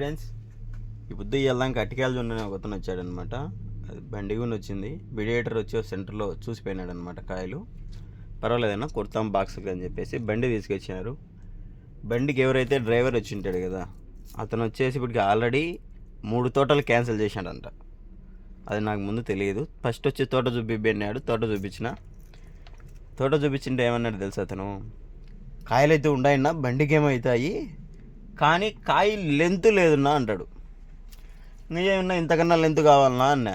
Friends ఈ బుద్ధి వెళ్దాం అటికాయలు ఉన్న ఒకతను వచ్చాడనమాట. అది బండి కూడా వచ్చింది. మీడియేటర్ వచ్చి సెంటర్లో చూసిపోయినాడు అనమాట కాయలు. పర్వాలేదన్నా కుర్తాం బాక్స్కి అని చెప్పేసి బండి తీసుకొచ్చినారు. బండికి ఎవరైతే డ్రైవర్ వచ్చి ఉంటాడు కదా అతను వచ్చేసి ఇప్పటికి ఆల్రెడీ మూడు తోటలు క్యాన్సిల్ చేశాడంట. అది నాకు ముందు తెలియదు. ఫస్ట్ వచ్చి తోట చూపిన్నాడు తోట చూపించిన. తోట చూపించింటే ఏమన్నాడు తెలుసు అతను? కాయలు అయితే ఉన్నాయన్నా బండికి ఏమవుతాయి కానీ కాయ లెంత్ లేదున్నా అంటాడు. నిజమన్నా ఇంతకన్నా లెంత్ కావాలన్నా అన్న.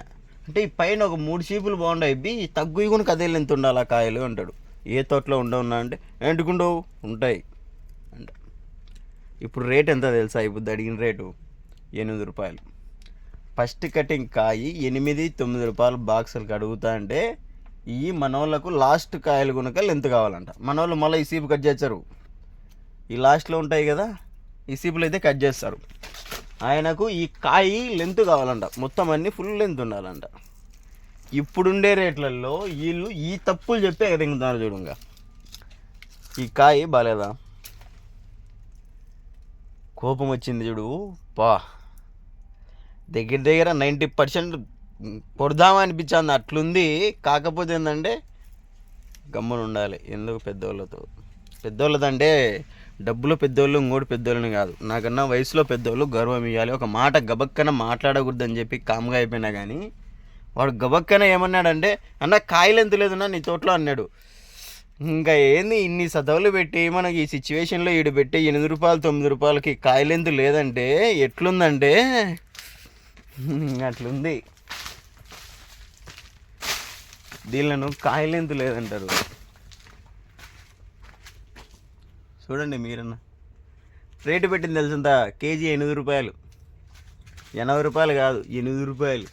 అంటే ఈ పైన ఒక మూడు చీపులు బాగుండాయి. ఇవి తగ్గు కూడా కదే లెంత్ ఉండాలి ఆ కాయలు అంటాడు. ఏ తోటలో ఉండవున్నా అంటే ఎండుకుండవు ఉంటాయి. అంట. ఇప్పుడు రేట్ ఎంత తెలుసా? ఇప్పుడు అడిగిన రేటు ఎనిమిది రూపాయలు. ఫస్ట్ కటింగ్ కాయి ఎనిమిది తొమ్మిది రూపాయలు బాక్సులకు అడుగుతా అంటే ఈ మనోళ్ళకు లాస్ట్ కాయలు కనుక లెంత్ కావాలంట. మనోళ్ళు మళ్ళీ ఈ సీపు కట్ చేస్తారు. ఈ లాస్ట్లో ఉంటాయి కదా ఈ సీపులు అయితే కట్ చేస్తారు. ఆయనకు ఈ కాయి లెంత్ కావాలంట. మొత్తం అన్నీ ఫుల్ లెంత్ ఉండాలంట. ఇప్పుడుండే రేట్లలో వీళ్ళు ఈ తప్పులు చెప్పి ఎగదెంగుతున్నారు చూడంగా. ఈ కాయి బాగాలేదా కోపం వచ్చింది చూడు. పా. దగ్గర దగ్గర నైంటీ పర్సెంట్ కొడదామా అనిపించింది. అట్లుంది. కాకపోతే ఏంటంటే గమ్మున ఉండాలి ఎందుకు పెద్దోళ్ళతో? పెద్దోళ్ళతో అంటే డబ్బులు పెద్దోళ్ళు ఇంకోటి పెద్దోళ్ళని కాదు. నాకన్నా వయసులో పెద్దోళ్ళు గర్వం ఇవ్వాలి ఒక మాట గబక్కన మాట్లాడకూడదని చెప్పి కామ్గా అయిపోయినా కానీ వాడు గబక్కన ఏమన్నాడంటే అన్న కాయలు ఎంత లేదన్నా నీ తోటలో అన్నాడు. ఇంకా ఏంది ఇన్ని సదవులు పెట్టి మనకి ఈ సిచ్యువేషన్లో ఈడు పెట్టి ఎనిమిది రూపాయలు తొమ్మిది రూపాయలకి కాయలెంతు లేదంటే ఎట్లుందంటే అట్లుంది. దీళ్ళను కాయలెంతు లేదంటారు. చూడండి మీరన్న. రేటు పెట్టింది తెలిసింత? కేజీ ఎనిమిది రూపాయలు. ఎనభై రూపాయలు కాదు ఎనిమిది రూపాయలు.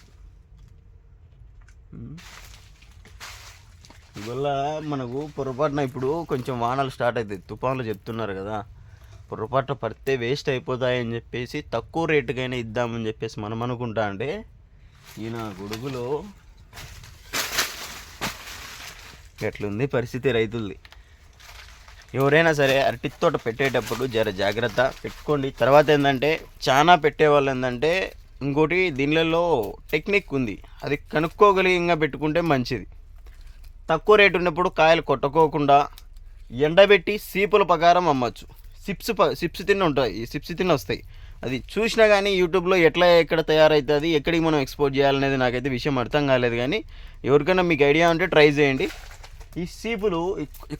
ఇవల్ల మనకు పొరపాటున ఇప్పుడు కొంచెం వానలు స్టార్ట్ అవుతాయి తుఫాన్లు చెప్తున్నారు కదా. పొరపాటున పడితే వేస్ట్ అయిపోతాయని చెప్పేసి తక్కువ రేటుకైనా ఇద్దామని చెప్పేసి మనం అనుకుంటా అంటే ఈయన గొడుగులో ఎట్లుంది పరిస్థితి రైతులది. ఎవరైనా సరే అరటి తోట పెట్టేటప్పుడు జర జాగ్రత్త పెట్టుకోండి. తర్వాత ఏంటంటే చాలా పెట్టేవాళ్ళు ఏంటంటే ఇంకోటి దీనిలలో టెక్నిక్ ఉంది. అది కనుక్కోగలిగంగా పెట్టుకుంటే మంచిది. తక్కువ రేటు ఉన్నప్పుడు కాయలు కొట్టుకోకుండా ఎండబెట్టి సీపుల ప్రకారం అమ్మచ్చు. సిప్స్ ప సిప్స్ తిన్న ఉంటాయి. ఈ సిప్స్ తిన్న వస్తాయి. అది చూసినా కానీ యూట్యూబ్లో ఎట్లా ఎక్కడ తయారవుతుంది ఎక్కడికి మనం ఎక్స్పోర్ట్ చేయాలనేది నాకైతే విషయం అర్థం కాలేదు కానీ ఎవరికైనా మీకు ఐడియా ఉంటే ట్రై చేయండి. ఈ సీపులు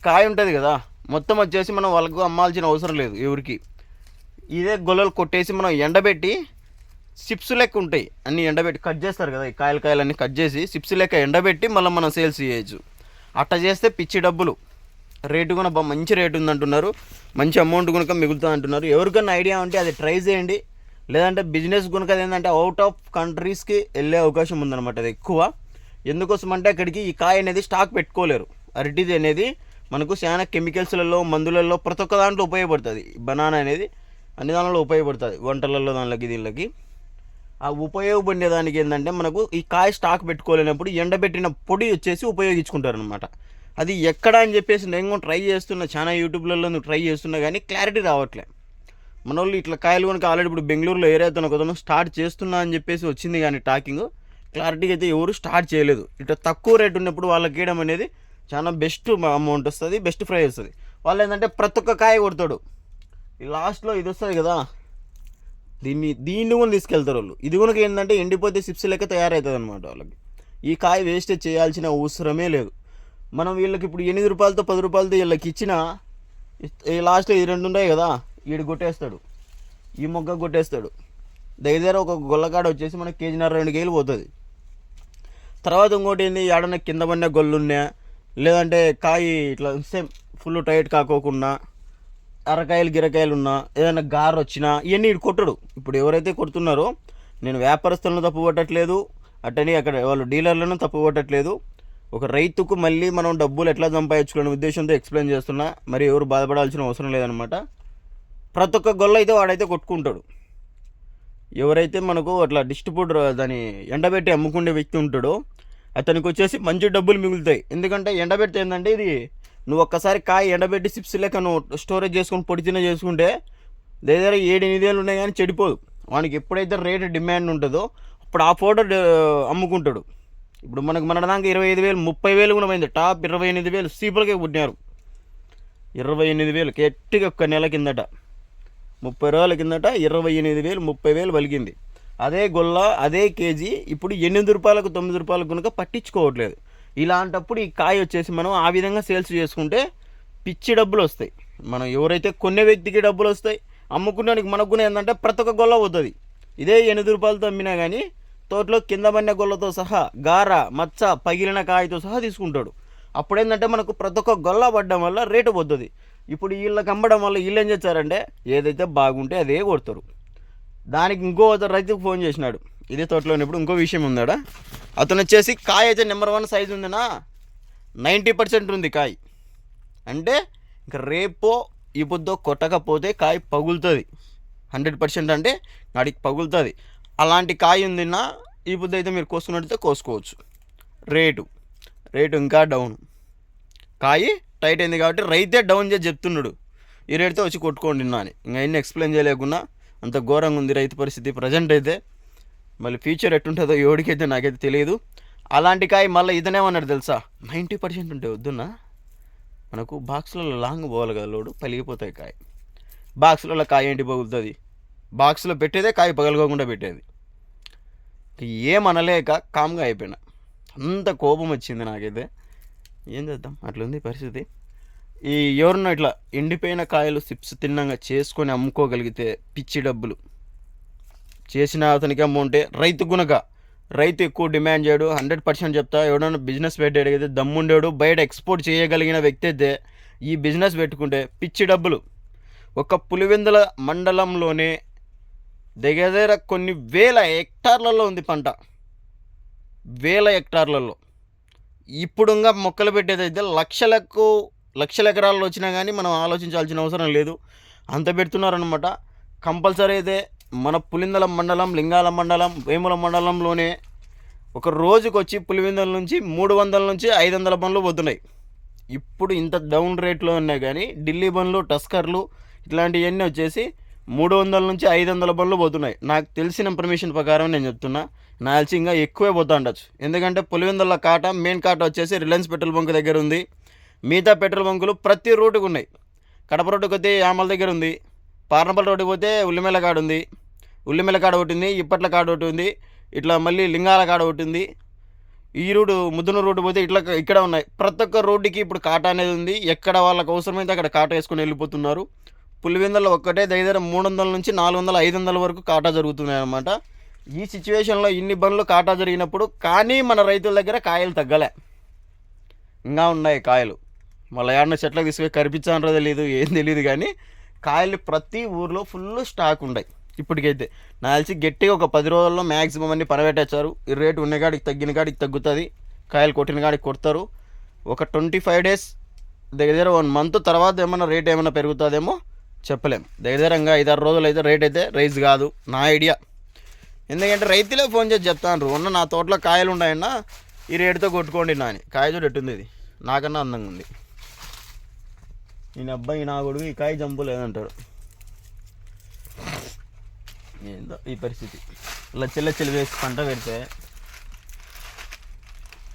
కాయ ఉంటుంది కదా మొత్తం వచ్చేసి మనం వాళ్ళకు అమ్మాల్సిన అవసరం లేదు ఎవరికి. ఇదే గొల్లలు కొట్టేసి మనం ఎండబెట్టి సిప్స్ లెక్క ఉంటాయి. అన్ని ఎండబెట్టి కట్ చేస్తారు కదా ఈ కాయలు కాయలు కట్ చేసి సిప్స్ లెక్క ఎండబెట్టి మళ్ళీ మనం సేల్స్ చేయొచ్చు. అట్ట చేస్తే పిచ్చి డబ్బులు. రేటు కూడా బాగా మంచి రేటు ఉందంటున్నారు. మంచి అమౌంట్ కనుక మిగులుతుంది అంటున్నారు. ఎవరికైనా ఐడియా ఉంటే అది ట్రై చేయండి. లేదంటే బిజినెస్ కనుక ఏంటంటే అవుట్ ఆఫ్ కంట్రీస్కి వెళ్ళే అవకాశం ఉందన్నమాట అది ఎక్కువ. ఎందుకోసం అంటే అక్కడికి ఈ కాయ అనేది స్టాక్ పెట్టుకోలేరు. అరటిది అనేది మనకు చాలా కెమికల్స్లలో మందులలో ప్రతి ఒక్క దాంట్లో ఉపయోగపడుతుంది. బనానా అనేది అన్ని దానిలో ఉపయోగపడుతుంది. వంటలలో దానిలోకి దీనిలోకి. ఆ ఉపయోగపడే దానికి ఏంటంటే మనకు ఈ కాయ స్టాక్ పెట్టుకోలేనప్పుడు ఎండబెట్టిన పొడి వచ్చేసి ఉపయోగించుకుంటారు అనమాట అది ఎక్కడ అని చెప్పేసి నేను కూడా ట్రై చేస్తున్నా. చాలా యూట్యూబ్లలో నువ్వు ట్రై చేస్తున్నా కానీ క్లారిటీ రావట్లే. మన వాళ్ళు ఇట్లా కాయలు కనుక ఆల్రెడీ ఇప్పుడు బెంగళూరులో ఏరైతే ఒకదనం స్టార్ట్ చేస్తున్నా అని చెప్పేసి వచ్చింది కానీ టాకింగ్. క్లారిటీగా అయితే ఎవరు స్టార్ట్ చేయలేదు. ఇట్లా తక్కువ రేట్ ఉన్నప్పుడు వాళ్ళకి వేయడం అనేది చాలా బెస్ట్ అమౌంట్ వస్తుంది బెస్ట్ ఫ్రై వస్తుంది. వాళ్ళు ఏంటంటే ప్రతి ఒక్క కాయ కొడతాడు. ఈ లాస్ట్లో ఇది వస్తుంది కదా. దీన్ని దీన్ని కూడా తీసుకెళ్తారు వాళ్ళు. ఇది కూడా ఏంటంటే ఎండిపోతే సిప్స్ లెక్క తయారవుతుంది అనమాట వాళ్ళకి. ఈ కాయ వేస్టేజ్ చేయాల్సిన అవసరమే లేదు. మనం వీళ్ళకి ఇప్పుడు ఎనిమిది రూపాయలతో పది రూపాయలతో వీళ్ళకి ఇచ్చినా ఈ లాస్ట్లో ఈ రెండు ఉన్నాయి కదా వీడు కొట్టేస్తాడు. ఈ మొగ్గ కొట్టేస్తాడు. దగ్గర దగ్గర ఒక గొల్లకాడ వచ్చేసి మనకి కేజీన్నర రెండు కేజీలు పోతుంది. తర్వాత ఇంకోటి ఏంది ఏడన్నా కింద పడిన గొల్లు లేదంటే కాయి ఇట్లా సేమ్ ఫుల్ టైట్ కాకోకుండా అరకాయలు గిరకాయలు ఉన్నా ఏదైనా గారు వచ్చినా ఇవన్నీ కొట్టడు. ఇప్పుడు ఎవరైతే కొడుతున్నారో నేను వ్యాపారస్తులను తప్పు పట్టట్లేదు అట్టని అక్కడ వాళ్ళు డీలర్లను తప్పు పట్టట్లేదు. ఒక రైతుకు మళ్ళీ మనం డబ్బులు ఎట్లా సంపాదించుకునే ఉద్దేశంతో ఎక్స్ప్లెయిన్ చేస్తున్నా మరి ఎవరు బాధపడాల్సిన అవసరం లేదనమాట ప్రతి ఒక్క గొల్ల అయితే వాడైతే కొట్టుకుంటాడు. ఎవరైతే మనకు అట్లా డిస్ట్రిబ్యూటర్ దాన్ని ఎండబెట్టి అమ్ముకునే వ్యక్తి ఉంటాడో అతనికి వచ్చేసి మంచి డబ్బులు మిగులుతాయి. ఎందుకంటే ఎండబెడితే ఏంటంటే ఇది నువ్వు ఒక్కసారి కాయ ఎండబెట్టి చిప్స్ లెక్క నువ్వు స్టోరేజ్ చేసుకొని పొడిచిన చేసుకుంటే దగ్గర ఏడు ఎనిమిదేళ్ళు ఉన్నాయి కానీ చెడిపోదు. వానికి ఎప్పుడైతే రేటు డిమాండ్ ఉంటుందో అప్పుడు ఆ ఫోటో అమ్ముకుంటాడు. ఇప్పుడు మనకు మన దాకా ఇరవై ఐదు వేలు ముప్పై వేలు కూడా పోయింది. టాప్ ఇరవై ఎనిమిది వేలు సీపులకే పుట్టినారు. ఇరవై ఎనిమిది వేలు గట్టిగా ఒక్క నెల కిందట ముప్పై రోజుల కిందట ఇరవై ఎనిమిది వేలు ముప్పై వేలు పలికింది అదే గొల్ల అదే కేజీ ఇప్పుడు ఎనిమిది రూపాయలకు తొమ్మిది రూపాయలకు కనుక పట్టించుకోవట్లేదు. ఇలాంటప్పుడు ఈ కాయ వచ్చేసి మనం ఆ విధంగా సేల్స్ చేసుకుంటే పిచ్చి డబ్బులు వస్తాయి. మనం ఎవరైతే కొనే వ్యక్తికి డబ్బులు వస్తాయి అమ్ముకునేవానికి మనకు కూడా ఏంటంటే ప్రతి ఒక్క గొల్ల పోతుంది. ఇదే ఎనిమిది రూపాయలతో అమ్మినా కానీ తోటలో కింద పడిన గొల్లతో సహా గార మచ్చ పగిలిన కాయతో సహా తీసుకుంటాడు. అప్పుడు ఏంటంటే మనకు ప్రతి ఒక్క గొల్ల పడ్డం వల్ల రేటు పోతుంది. ఇప్పుడు వీళ్ళకి అమ్మడం వల్ల వీళ్ళు ఏం చేస్తారంటే ఏదైతే బాగుంటే అదే కొడతారు. దానికి ఇంకో అతను రైతుకు ఫోన్ చేసినాడు. ఇదే తోటలో ఉన్నప్పుడు ఇంకో విషయం ఉందాడా? అతను వచ్చేసి కాయ అయితే నెంబర్ వన్ సైజు ఉందినా? నైంటీ పర్సెంట్ ఉంది కాయ. అంటే ఇంకా రేపో ఈ పొద్దో కొట్టకపోతే కాయ పగులుతుంది. హండ్రెడ్ పర్సెంట్ అంటే నాడికి పగులుతుంది. అలాంటి కాయ ఉందినా ఈ పొద్దు అయితే మీరు కోసుకున్నట్టయితే కోసుకోవచ్చు. రేటు. రేటు ఇంకా డౌన్ కాయి టైట్ అయింది కాబట్టి రైతే డౌన్ చేసి చెప్తున్నాడు. ఈ రేటుతో వచ్చి కొట్టుకోండి నా అని ఇంకా ఎన్ని ఎక్స్ప్లెయిన్ చేయలేకున్నా అంత ఘోరంగా ఉంది రైతు పరిస్థితి ప్రజెంట్ అయితే. మళ్ళీ ఫ్యూచర్ ఎట్టుంటుందో ఎవడికైతే నాకైతే తెలియదు. అలాంటి కాయ మళ్ళీ ఇదనేమన్నాడు తెలుసా? నైంటీ పర్సెంట్ ఉంటే వద్దున్నా మనకు బాక్స్లలో లాంగ్ పోవాలి కదా లోడు పలిగిపోతాయి కాయ. బాక్స్లలో కాయ ఏంటి పగులుతుంది? బాక్స్లో పెట్టేదే కాయ పగలకోకుండా పెట్టేది. ఏమనలేక కామ్గా అయిపోయినా. అంత కోపం వచ్చింది నాకైతే. ఏం చేద్దాం? అట్లుంది పరిస్థితి. ఈ ఎవరున్నా ఇట్లా ఎండిపోయిన కాయలు సిప్స్ తిన్నంగా చేసుకొని అమ్ముకోగలిగితే పిచ్చి డబ్బులు. చేసిన అతనికి అమ్ముంటే రైతు గునక. రైతు ఎక్కువ డిమాండ్ చేయడు హండ్రెడ్ పర్సెంట్ చెప్తా ఎవడన్నా బిజినెస్ పెట్టాడు అయితే దమ్ముండేడు బయట ఎక్స్పోర్ట్ చేయగలిగిన వ్యక్తి అయితే ఈ బిజినెస్ పెట్టుకుంటే పిచ్చి డబ్బులు. ఒక పులివెందుల మండలంలోనే దగ్గర కొన్ని వేల హెక్టార్లలో ఉంది పంట. వేల హెక్టార్లలో. ఇప్పుడుగా మొక్కలు పెట్టేదైతే లక్షలకు లక్షల ఎకరాల్లో వచ్చినా కానీ మనం ఆలోచించాల్సిన అవసరం లేదు. అంత పెడుతున్నారనమాట కంపల్సరీ అయితే మన పులిందల మండలం లింగాల మండలం వేముల మండలంలోనే ఒక రోజుకు వచ్చి పులివిందల నుంచి మూడు వందల నుంచి ఐదు వందల బండ్లు పోతున్నాయి. ఇప్పుడు ఇంత డౌన్ రేట్లో ఉన్నాయి కానీ ఢిల్లీ బండ్లు టస్కర్లు ఇట్లాంటివన్నీ వచ్చేసి మూడు వందల నుంచి ఐదు వందల బండ్లు పోతున్నాయి. నాకు తెలిసిన ఇన్ఫర్మేషన్ ప్రకారం నేను చెప్తున్నా నా తెలిసి ఇంకా ఎక్కువే పోతా ఉండొచ్చు. ఎందుకంటే పులివెందుల కాట మెయిన్ కాట వచ్చేసి రిలయన్స్ పెట్రోల్ బంక్ దగ్గర ఉంది. మిగతా పెట్రోల్ బంకులు ప్రతి రోడ్డుకు ఉన్నాయి. కడప రోడ్డుకి పోతే యామల దగ్గర ఉంది. పార్నపల్లి రోడ్డుకి పోతే ఉల్లిమెల కాడ ఉంది. ఉల్లిమెల కాడ ఒకటి ఉంది ఇప్పట్ల కాడ ఒకటి ఉంది ఇట్లా మళ్ళీ లింగాల కాడ ఒకటి ఉంది. ఈ రోడ్డు ముద్దున రోడ్డు పోతే ఇట్లా ఇక్కడ ఉన్నాయి. ప్రతి ఒక్క రోడ్డుకి ఇప్పుడు కాట అనేది ఉంది. ఎక్కడ వాళ్ళకి అవసరమైతే అక్కడ కాట వేసుకొని వెళ్ళిపోతున్నారు. పులివెందులో ఒక్కటే దగ్గర మూడు వందల నుంచి నాలుగు వందల ఐదు వందల వరకు కాటా జరుగుతున్నాయి అన్నమాట. ఈ సిచ్యువేషన్లో ఇన్ని బండ్లు కాటా జరిగినప్పుడు కానీ మన రైతుల దగ్గర కాయలు తగ్గలే. ఇంకా ఉన్నాయి కాయలు. మళ్ళీ ఏడన్న చెట్లకు తీసుకుపోయి కరిపించానో తెలియదు ఏం తెలియదు కానీ కాయలు ప్రతి ఊర్లో ఫుల్ స్టాక్ ఉన్నాయి ఇప్పటికైతే నా తెలిసి గట్టిగా ఒక పది రోజుల్లో మ్యాక్సిమం అన్ని పరబెట్టేచ్చారు ఈ రేటు ఉన్న కాడికి తగ్గిన కాడికి తగ్గుతుంది. కాయలు కొట్టిన కాడికి కొడతారు. ఒక ట్వంటీ ఫైవ్ డేస్ దగ్గర దగ్గర వన్ మంత్ తర్వాత ఏమైనా రేట్ ఏమైనా పెరుగుతుందేమో చెప్పలేం. దగ్గర దగ్గరంగా ఐదారు రోజులు అయితే రేట్ అయితే రైజ్ కాదు నా ఐడియా. ఎందుకంటే రైతులే ఫోన్ చేసి చెప్తాను ఉన్న నా తోటలో కాయలు ఉన్నాయన్నా ఈ రేటుతో కొట్టుకోండి నా అని కాయ చూడు ఎట్టుంది ఇది నాకన్నా అందంగా ఉంది. నేను అబ్బాయి నా కొడుకు ఈ కాయ చంపలేదంటాడు ఏందో ఈ పరిస్థితి. ఇలా చిల్ల చిల్ల వేసి పంట పెడితే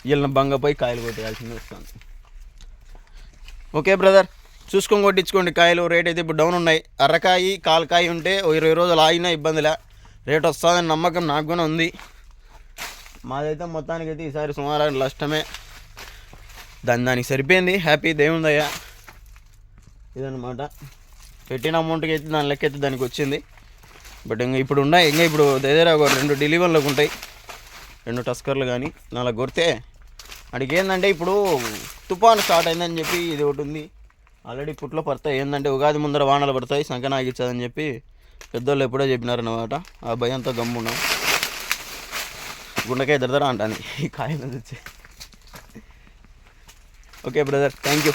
వీళ్ళని బంగపోయి కాయలు కొట్టేయాల్సింది వస్తుంది. ఓకే బ్రదర్ చూసుకొని కొట్టించుకోండి కాయలు. రేట్ అయితే ఇప్పుడు డౌన్ ఉన్నాయి. అరకాయి కాలకాయ ఉంటే ఓ ఇరవై రోజులు ఆగినా ఇబ్బందిలే. రేట్ వస్తుందని నమ్మకం నాకు కూడా ఉంది. మాదైతే మొత్తానికైతే ఈసారి సుమారు నష్టమే దాని దానికి సరిపోయింది. హ్యాపీ దేవుందయ్యా ఇదన్నమాట. పెట్టిన అమౌంట్కి అయితే దాని లెక్క అయితే దానికి వచ్చింది. బట్ ఇంకా ఇప్పుడు ఉన్నాయి. ఇంకా ఇప్పుడు దగ్గర ఒక రెండు డెలివరీలకు ఉంటాయి. రెండు టస్కర్లు కానీ నాలుగు కొడితే అడిగి ఏంటంటే ఇప్పుడు తుఫాన్ స్టార్ట్ అయిందని చెప్పి ఇది ఒకటి ఉంది. ఆల్రెడీ పుట్లో పడతాయి. ఏంటంటే ఉగాది ముందర వానలు పడతాయి. సంఖ్య ఆగిచ్చదని చెప్పి పెద్దోళ్ళు ఎప్పుడో చెప్పినారన్నమాట. ఆ భయంతో గమ్మున్నాం. గుండెకాయ దరదరా అంటాను ఈ కాయలు తెచ్చి. Okay brother thank you